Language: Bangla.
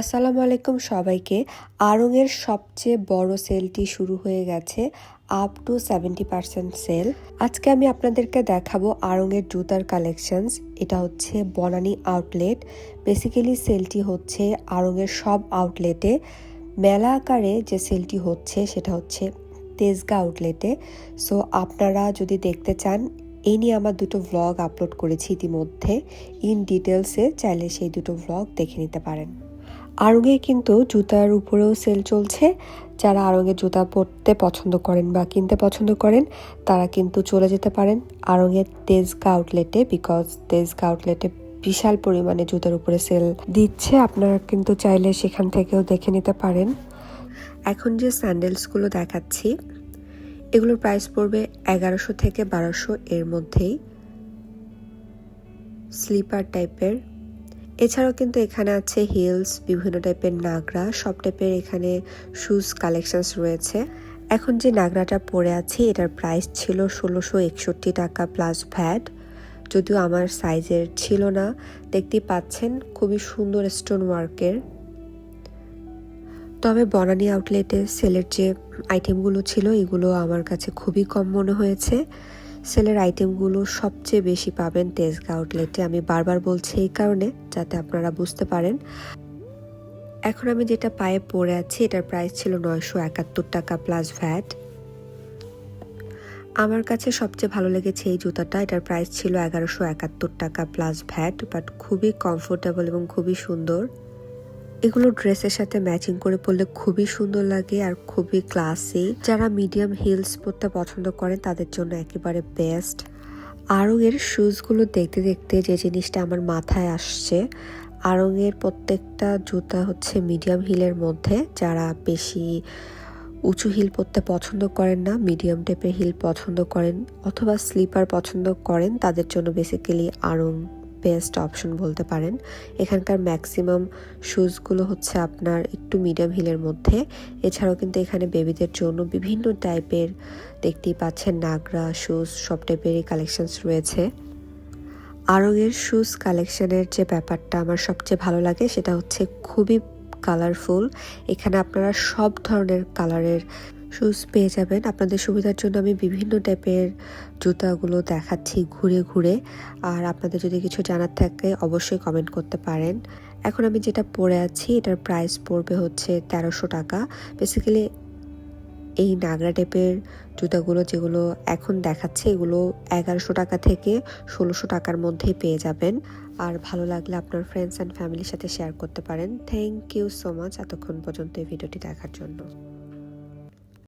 আসসালামু আলাইকুম সবাইকে। আড়ংয়ের সবচেয়ে বড় সেলটি শুরু হয়ে গেছে up to seventy percent sale আজকে আমি আপনাদেরকে দেখাবো আড়ংয়ের জুতার কালেকশনস এটা হচ্ছে বনানি আউটলেট বেসিক্যালি সেলটি হচ্ছে আড়ংয়ের সব আউটলেটে মেলা আকারে যে সেলটি হচ্ছে, সেটা হচ্ছে তেজগা আউটলেটে সো আপনারা যদি দেখতে চান এই নিয়ে আমার দুটো ভ্লগ আপলোড করেছি ইতিমধ্যে। ইন ডিটেলসে চাইলে সেই দুটো ভ্লগ দেখে নিতে পারেন। আড়ঙে কিন্তু জুতার উপরেও সেল চলছে। যারা আড়ঙের জুতা পরতে পছন্দ করেন বা কিনতে পছন্দ করেন, তারা কিন্তু চলে যেতে পারেন আড়ঙের তেজগা আউটলেটে বিকজ তেজগা আউটলেটে বিশাল পরিমাণে জুতার উপরে সেল দিচ্ছে। আপনারা কিন্তু চাইলে সেখান থেকেও দেখে নিতে পারেন। এখন যে স্যান্ডেলসগুলো দেখাচ্ছি, এগুলোর প্রাইস পড়বে এগারোশো থেকে বারোশো এর মধ্যেই। স্লিপার টাইপের এছাড়াও কিন্তু এখানে আছে হিলস বিভিন্ন টাইপের নাগরা, সব টাইপের এখানে শুজ কালেকশনস রয়েছে। এখন যে নাগরাটা পরে আছি, এটার প্রাইস ছিল ষোলোশো একষট্টি টাকা প্লাস ভ্যাট যদিও আমার সাইজের ছিল না, দেখতেই পাচ্ছেন খুবই সুন্দর স্টোন ওয়ার্কের তবে বনানী আউটলেটে সেলের যে আইটেমগুলো ছিল, এগুলো আমার কাছে খুবই কম মনে হয়েছে। সেলের আইটেমগুলো সবচেয়ে বেশি পাবেন তেজগা আউটলেটে। আমি বারবার বলছি এই কারণে, যাতে আপনারা বুঝতে পারেন। এখন আমি যেটা পায়ে পরে আছি, এটার প্রাইস ছিল নয়শো একাত্তর টাকা প্লাস ভ্যাট আমার কাছে সবচেয়ে ভালো লেগেছে এই জুতাটা, এটার প্রাইস ছিল এগারোশো একাত্তর টাকা প্লাস ভ্যাট বাট খুবই কমফোর্টেবল এবং খুবই সুন্দর। এগুলো ড্রেসের সাথে ম্যাচিং করে পরলে খুবই সুন্দর লাগে আর খুবই ক্লাসি। যারা মিডিয়াম হিলস পরতে পছন্দ করেন, তাদের জন্য একেবারে বেস্ট। আরও এর শুজগুলো দেখতে দেখতে যে জিনিসটা আমার মাথায় আসছে আরঙের প্রত্যেকটা জুতা হচ্ছে মিডিয়াম হিলের মধ্যে। যারা বেশি উঁচু হিল পরতে পছন্দ করেন না, মিডিয়াম টাইপের হিল পছন্দ করেন অথবা স্লিপার পছন্দ করেন, তাদের জন্য বেসিক্যালি আড়ং বেস্ট অপশন বলতে পারেন। এখানকার ম্যাক্সিমাম শুজগুলো হচ্ছে আপনার একটু মিডিয়াম হিলের মধ্যে। এছাড়াও কিন্তু এখানে বেবিদের জন্য বিভিন্ন টাইপের দেখতেই পাচ্ছেন নাগরা শ্যুজ সব টাইপেরই কালেকশনস রয়েছে। আরঙের শ্যুজ কালেকশানের যে ব্যাপারটা আমার সবচেয়ে ভালো লাগে সেটা হচ্ছে খুবই কালারফুল এখানে আপনারা সব ধরনের কালারের শুজ পেয়ে যাবেন। আপনাদের সুবিধার জন্য আমি বিভিন্ন টাইপের জুতাগুলো দেখাচ্ছি ঘুরে ঘুরে। আর আপনাদের যদি কিছু জানার থাকে, অবশ্যই কমেন্ট করতে পারেন। এখন আমি যেটা পরে আছি, এটার প্রাইস পড়বে হচ্ছে তেরোশো টাকা। বেসিক্যালি এই নাগরা টাইপের জুতাগুলো যেগুলো এখন দেখাচ্ছে, এগুলো এগারোশো টাকা থেকে ষোলোশো টাকার মধ্যেই পেয়ে যাবেন। আর ভালো লাগলে আপনার ফ্রেন্ডস অ্যান্ড ফ্যামিলির সাথে শেয়ার করতে পারেন। থ্যাংক ইউ সো মাচ এতক্ষণ পর্যন্ত এই ভিডিওটি দেখার জন্য।